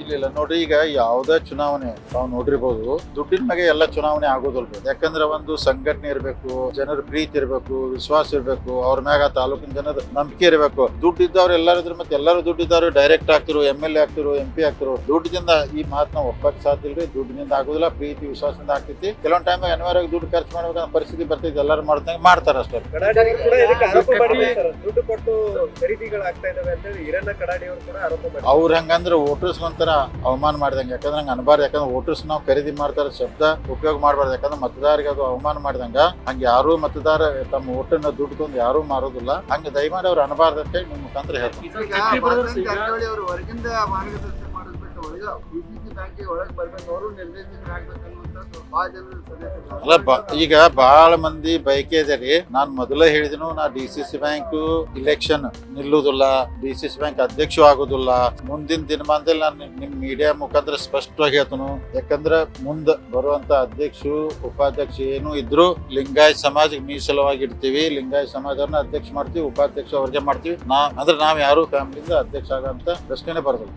ಇಲ್ಲ ಇಲ್ಲ ನೋಡ್ರಿ ಈಗ ಯಾವುದೇ ಚುನಾವಣೆ ನಾವು ನೋಡಿರ್ಬೋದು ದುಡ್ಡಿನ ಮ್ಯಾಗೆ ಎಲ್ಲ ಚುನಾವಣೆ ಆಗೋದಿಲ್ಲ ಯಾಕಂದ್ರೆ ಒಂದು ಸಂಘಟನೆ ಇರಬೇಕು ಜನರ ಪ್ರೀತಿ ಇರಬೇಕು ವಿಶ್ವಾಸ ಇರಬೇಕು ಅವ್ರ ಮ್ಯಾಗ ತಾಲೂಕಿನ ಜನರ ನಂಬಿಕೆ ಇರಬೇಕು. ದುಡ್ಡು ಇದ್ದವ್ರು ಎಲ್ಲರೂ ಇದ್ರೆ ಮತ್ತೆ ಎಲ್ಲರೂ ದುಡ್ಡು ಇದ್ದವ್ರು ಡೈರೆಕ್ಟ್ ಆಗ್ತಿರು ಎಂ ಎಲ್ ಎ ಆಗ್ತಿರು ಎಂ ಪಿ ಆಗ್ತಿರು. ದುಡ್ಡಿನಿಂದ ಈ ಮಾತನ್ನ ಒಪ್ಪಕ್ ಸಾಧ್ಯ ಇಲ್ರಿ ದುಡ್ಡಿನಿಂದ ಆಗೋದಿಲ್ಲ ಪ್ರೀತಿ ವಿಶ್ವಾಸದಿಂದ ಆಗ್ತೈತಿ. ಕೆಲವೊಂದ್ ಟೈಮ್ ಅನಿವಾರ್ಯವಾಗಿ ದುಡ್ಡು ಖರ್ಚು ಮಾಡ್ಬೇಕಂತ ಪರಿಸ್ಥಿತಿ ಬರ್ತೈತಿ ಎಲ್ಲರೂ ಮಾಡ್ದಂಗೆ ಮಾಡ್ತಾರ ಅಷ್ಟೇ. ದುಡ್ಡು ಕೊಟ್ಟು ಇದಾವೆ ಹಿರಣ್ಣ ಕಡಾಡಿ ಅವರು ಕೂಡ ಆರೋಪ ಮಾಡಿದ್ದಾರೆ ಅವ್ರ ಹಂಗಂದ್ರೆ ವೋಟರ್ಸ್ ಅವಮಾನ ಮಾಡಿದಂಗೆ. ಯಾಕಂದ್ರೆ ಹಂಗ ಅನ್ಬಾರ್ದು. ಯಾಕಂದ್ರೆ ವೋಟರ್ಸ್ ನಾವು ಖರೀದಿ ಮಾಡ್ತಾರೆ, ಶಬ್ದ ಉಪಯೋಗ ಮಾಡಬಾರ್ದು. ಯಾಕಂದ್ರೆ ಮತದಾರರಿಗೆ ಅದು ಅವಮಾನ ಮಾಡಿದಂಗ, ಹಂಗೆ ಯಾರು ಮತದಾರ, ತಮ್ಮ ಓಟನ್ನ ದುಡ್ಡು ತಂದು ಯಾರು ಮಾರೋದಿಲ್ಲ. ಹಂಗೆ ದಯಮಾಡಿ ಅವ್ರು ಅನಬಾರ್ದು ಅಂತ ಹೇಳಿ ನಿಮ್ಮ ಮುಖಾಂತರ ಹೇಳ್ತೀನಿ. ಅಲ್ಲ ಈಗ ಬಹಳ ಮಂದಿ ಬೈಕ್ ಇದೆ ರೀ. ನಾನ್ ಮೊದಲೇ ಹೇಳಿದನು, ನಾ D C C bank election ನಿಲ್ಲುವುದಿಲ್ಲ ಡಿ ಸಿ ಸಿ ಬ್ಯಾಂಕ್ ಅಧ್ಯಕ್ಷ ಆಗುದಿಲ್ಲ ಮುಂದಿನ ದಿನಮಾನದಲ್ಲಿ ನಾನು ನಿಮ್ ಮೀಡಿಯಾ ಮುಖಾಂತರ ಸ್ಪಷ್ಟವಾಗಿ ಹೇಳ್ತನು. ಯಾಕಂದ್ರ ಮುಂದ ಬರುವಂತ ಅಧ್ಯಕ್ಷರು ಉಪಾಧ್ಯಕ್ಷ ಏನು ಇದ್ರು ಲಿಂಗಾಯತ್ ಸಮಾಜಕ್ಕೆ ಮೀಸಲವಾಗಿ ಇಡ್ತೀವಿ ಲಿಂಗಾಯತ್ ಸಮಾಜವನ್ನ ಅಧ್ಯಕ್ಷ ಮಾಡ್ತೀವಿ, ಉಪಾಧ್ಯಕ್ಷ ಅವ್ರಿಗೆ ಮಾಡ್ತೀವಿ. ನಾ ಅಂದ್ರೆ ನಾವ್ ಯಾರು ಫ್ಯಾಮಿಲಿಯಿಂದ ಅಧ್ಯಕ್ಷ ಆಗಂತ ಪ್ರಶ್ನೆನೇ ಬರೋದಿಲ್ಲ.